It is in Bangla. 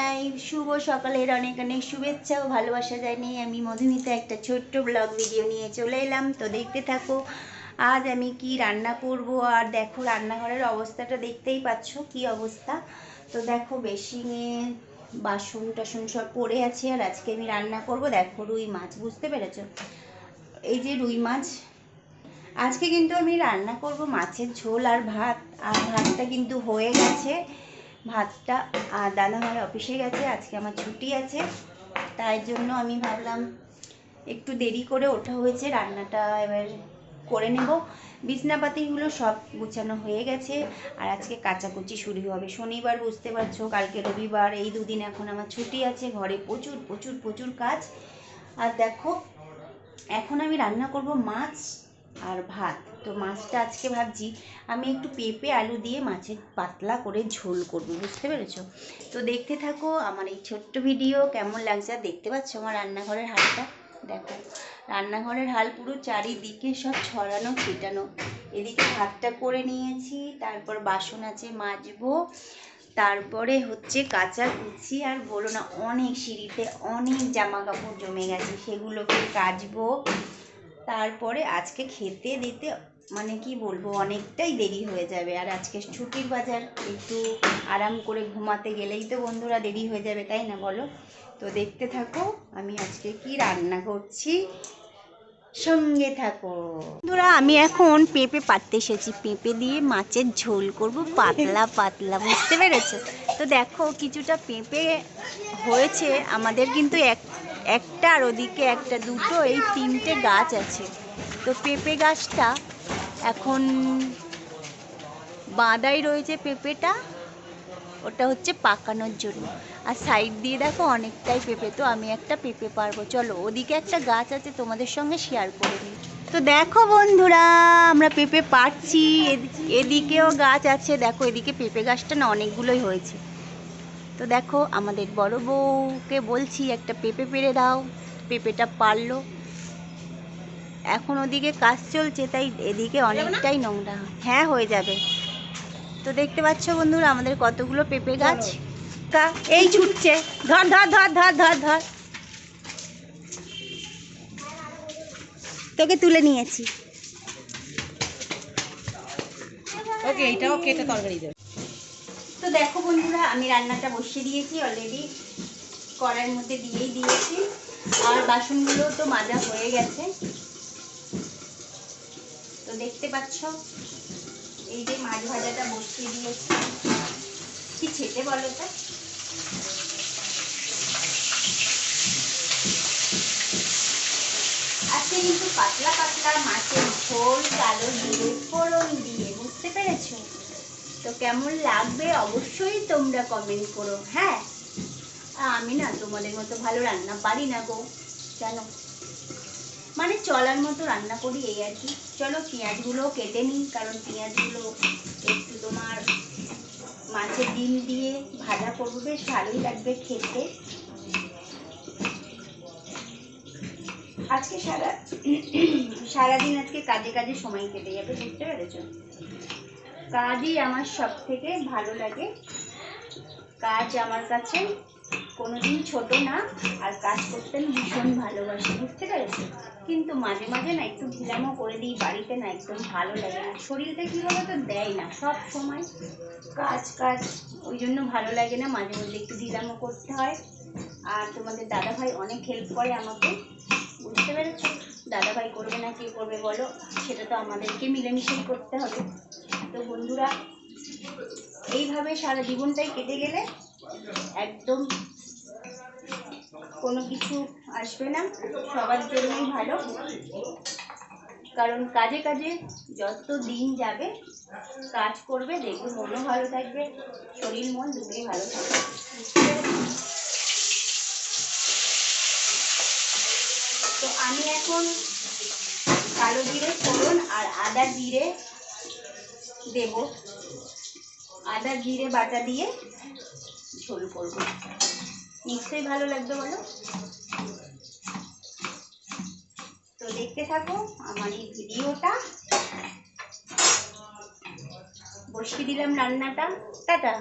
জানাই, শুভ সকালের অনেক অনেক শুভেচ্ছা ও ভালোবাসা জানিয়ে আমি মধুমিতা একটা ছোট্ট ব্লগ ভিডিও নিয়ে চলে এলাম। তো দেখতে থাকো, আজ আমি কি রান্না করব? আর দেখো, রান্নাঘরের অবস্থাটা দেখতেই পাচ্ছ, কি অবস্থা? তো দেখো বেসিংয়ে বাসন টাসন সব পড়ে আছে, আর আজকে আমি রান্না করব। দেখো, রুই মাছ, বুঝতে পেরেছ? এই যে রুই মাছ, আজকে কিন্তু আমি রান্না করব মাছের ঝোল আর ভাত। আর ভাতটা কিন্তু হয়ে গেছে। ভাতটা দাদা আমার অফিসে গেছে, আজকে আমার ছুটি আছে। তাই জন্য আমি ভাবলাম একটু দেরি করে ওঠা হয়েছে, রান্নাটা এবার করে নেব। বিছনাপাতিগুলো সব গুছানো হয়ে গেছে, আর আজকে কাচাকুচি শুরু হবে। শনিবার বুঝতে পারছ, কালকে রবিবার, এই দুদিন এখন আমার ছুটি আছে, ঘরে প্রচুর প্রচুর প্রচুর কাজ। আর দেখো, এখন আমি রান্না করব মাছ আর ভাত। তো মাছটা আজকে ভাবছি আমি একটু পেঁপে, আলু দিয়ে মাছের পাতলা করে ঝোল করব, বুঝতে পেরেছ? তো দেখতে থাকো আমার এই ছোট্ট ভিডিও, কেমন লাগছে? আর দেখতে পাচ্ছ আমার রান্নাঘরের হালটা? দেখো, রান্নাঘরের হাল পুরো চারিদিকে সব ছড়ানো ছিটানো এদিকে ভাতটা করে নিয়েছি, তারপর বাসন আছে মাজবো, তারপরে হচ্ছে কাঁচা কুচি আর বলো না, অনেক সিঁড়িতে অনেক জামা কাপড় জমে গেছে, সেগুলোকে কাচবো। তারপরে আজকে খেতে দিতে মানে কি বলব, অনেকটাই দেরি হয়ে যাবে। আর আজকে ছুটির বাজার, একটু আরাম করে ঘুমাতে গেলেই তো বন্ধুরা দেরি হয়ে যাবে, তাই না বলো? তো দেখতে থাকো, আমি আজকে কি রান্না করছি। সঙ্গে থাকো। বন্ধুরা, আমি এখন পেঁপে পাততে এসেছি। পেঁপে দিয়ে মাছের ঝোল করব, পাতলা পাতলা, বুঝতে পেরেছ? তো দেখো, কিছুটা পেঁপে হয়েছে, আমাদের কিন্তু এক একটা আর ওদিকে একটা দুটো, এই তিনটে গাছ আছে। তো পেঁপে গাছটা এখন বাঁধাই রয়েছে পেঁপেটা, ওটা হচ্ছে পাকানোর জন্য। আর সাইড দিয়ে দেখো অনেকটাই পেঁপে, তো আমি একটা পেঁপে পারব। চলো, ওদিকে একটা গাছ আছে, তোমাদের সঙ্গে শেয়ার করে নিই তো দেখো বন্ধুরা, আমরা পেঁপে পাচ্ছি এদিকেও গাছ আছে, দেখো এদিকে পেঁপে গাছটা না অনেকগুলোই হয়েছে। তো দেখো আমাদের বড় বউকে বলছি একটা পেঁপে পেরে দাও। পেঁপেটা পারল। এখন ওদিকে কাজ চলছে তাই এদিকে অনেকটাই নোংরা। হ্যাঁ হয়ে যাবে। তো দেখতে পাচ্ছ বন্ধুরা আমাদের কতগুলো পেঁপে গাছ? তা এই ছুটছে। ধর ধর ধর ধর ধর ধর। তোকে তুলে নিয়েছি। ওকে এইটাও কেটে তরকারি দেবে। দেখো বন্ধুরা, আমি রান্নাটা বসিয়ে দিয়েছি অলরেডি কড়াইয়ের মধ্যে দিয়েই দিয়েছি। আর বাসনগুলো তো মাজা হয়ে গেছে। তো দেখতে পাচ্ছ, এই যে মাছ ভাজাটা বসিয়ে দিয়েছি। কি ছেটে বলো তো? আজকে কিন্তু পাতলা পাতলা মাছের ঝোল, কালো জিরে ফোড়ন দিয়ে বুঝতে পেরেছ তো কেমন লাগবে অবশ্যই তোমরা কমেন্ট করো হ্যাঁ? আমি না তোমাদের মতো ভালো রান্না পারি না গো জানো মানে চলার মতো রান্না করি এই আর কি। চলো পেঁয়াজগুলো কেটে নিই, কারণ পেঁয়াজগুলো একটু তোমার মাছের ডিম দিয়ে ভাজা করব, বেশ ভালোই লাগবে খেতে। আজকে সারা সারাদিন আজকে কাজে কাজে সময় কেটে যাবে, বুঝতে পেরেছ? কাজই আমার সব থেকে ভালো লাগে। কাজ আমার কাছে কোনোদিন ছোট না, আর কাজ করতে আমি ভীষণ ভালোবাসি, বুঝতে পেরেছি? কিন্তু মাঝে মাঝে না একটু ঢিলামো করে দিই, বাড়িতে না একদম ভালো লাগে না। শরীরটা কী বলো তো দেয় না, সব সময় কাজ কাজ, ওই জন্য ভালো লাগে না। মাঝে মধ্যে একটু ঢিলামো করতে হয়। আর তোমাদের দাদাভাই অনেক হেল্প করে আমাকে, বুঝতে পেরেছ? দাদাভাই করবে না, কে করবে বলো? সেটা তো আমাদেরকে মিলেমিশেই করতে হবে। তো বন্ধুরা, এইভাবে সারা জীবনটাই কেটে গেলে একদম কোনো কিছু আসবে না, সবার জন্যই ভালো। কারণ কাজে কাজে যত দিন যাবে, কাজ করবে, দেখবে মনও ভালো থাকবে, শরীর, মন দুটোই ভালো থাকবে। তো আমি এখন কালো জিরে ফোড়ন আর আদা জিরে দেব। আদা, জিরে, বাটা দিয়ে ঝোল করব। নিশ্চয়ই ভালো লাগবে বলো। তো দেখতে থাকো আমার এই ভিডিওটা। বসিয়ে দিলাম রান্নাটা। টাটা।